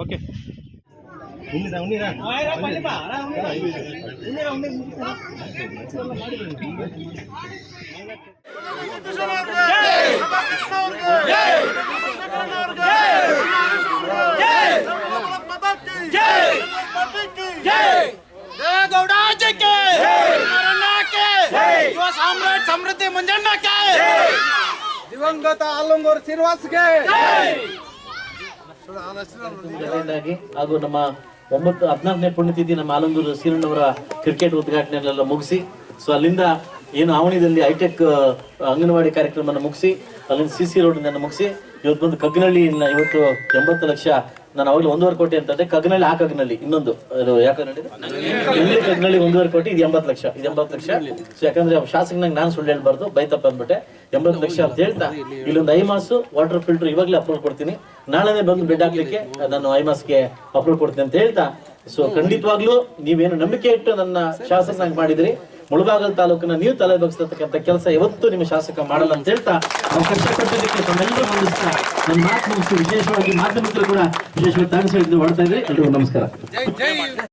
Okay उन्नीरा उन्नीरा। ಉಣ್ಣಿರ ಗೌಡಾಜಕ್ಕೆ ಜೈ! ಯುವ ಸಾಮ್ರಾಟ್ ಸಮೃದ್ಧಿ ಮಂಜಣ್ಣಕ್ಕೆ ದಿವಂಗತ ಆಲಂಗೂರ್ ಶ್ರೀನಿವಾಸ್ಗೆ! ಹಾಗೂ ನಮ್ಮ ಒಂಬತ್ತು ಹದಿನಾಲ್ಕನೇ ಪುಣ್ಯತಿಥಿ ನಮ್ಮ ಆಲಂದೂರು ಸೀರಣ್ಣವರ ಕ್ರಿಕೆಟ್ ಉದ್ಘಾಟನೆಯನ್ನೆಲ್ಲ ಮುಗಿಸಿ ಸೊ ಅಲ್ಲಿಂದ ಏನು ಆವಣಿದಲ್ಲಿ ಹೈಟೆಕ್ ಅಂಗನವಾಡಿ ಕಾರ್ಯಕ್ರಮವನ್ನು ಮುಗಿಸಿ ಅಲ್ಲಿಂದ ಸಿ ಸಿ ರೋಡ್ ಮುಗಿಸಿ ಇವತ್ತು ಬಂದು ಕಗ್ನಳ್ಳಿ ಇವತ್ತು ಎಂಬತ್ತು ಲಕ್ಷ ನಾನು ಅವಾಗಲೂ ಒಂದೂವರೆ ಕೋಟಿ ಅಂತಂದೆ ಕಗ್ನಲ್ಲಿ ಆ ಕಗ್ನಲ್ಲಿ ಇನ್ನೊಂದು. ಅದು ಯಾಕೆ ಇಲ್ಲಿ ಕಗ್ನಲ್ಲಿ ಒಂದೂವರೆ ಕೋಟಿ, ಇದು ಎಂಬತ್ತು ಲಕ್ಷ, ಇದು ಎಂಬತ್ತು ಲಕ್ಷ. ಸೊ ಯಾಕಂದ್ರೆ ಶಾಸಕನಾಗ ನಾನು ಸುಳ್ಳು ಹೇಳ್ಬಾರ್ದು, ಬೈತಪ್ಪ ಅಂದ್ಬಿಟ್ಟೆ. ಎಂಬತ್ತು ಲಕ್ಷ ಅಂತ ಹೇಳ್ತಾ, ಇಲ್ಲೊಂದು ಐಮಾಸ್ ವಾಟರ್ ಫಿಲ್ಟರ್ ಇವಾಗಲೇ ಅಪ್ರೂವ್ ಕೊಡ್ತೀನಿ. ನಾಳೆನೇ ಬಂದು ಬೆಡ್ ಹಾಕ್ಲಿಕ್ಕೆ ನಾನು ಐಮಾಸ್ಗೆ ಅಪ್ರೂವ್ ಕೊಡ್ತೀನಿ ಅಂತ ಹೇಳ್ತಾ. ಸೊ ಖಂಡಿತವಾಗ್ಲೂ ನೀವೇನು ನಂಬಿಕೆ ಇಟ್ಟು ನನ್ನ ಶಾಸಕನಾಗಿ ಮಾಡಿದ್ರಿ. ಮುಳಬಾಗಲ್ ತಾಲೂಕನ್ನ ನೀವು ತಲೆ ಬಗ್ಸತಕ್ಕಂಥ ಕೆಲಸ ಇವತ್ತು ನಿಮ್ಮ ಶಾಸಕ ಮಾಡಲ್ಲ ಅಂತ ಹೇಳ್ತಾ ನಾವು ಕಷ್ಟಪಟ್ಟಿದ್ದಕ್ಕೆ ತಮ್ಮೆಲ್ಲರೂ ಬಂದಿಸ್ತಾ ನನ್ನ ಮಾತು ಮುಗಿಸಿ ವಿಶೇಷವಾಗಿ ಮಾಧ್ಯಮಿಕರು ಕೂಡ ವಿಶೇಷವಾಗಿ ಥ್ಯಾಂಕ್ಸ್ ಹೊರಡ್ತಾ ಇದ್ರಿ. ಎಲ್ರಿಗೂ ನಮಸ್ಕಾರ.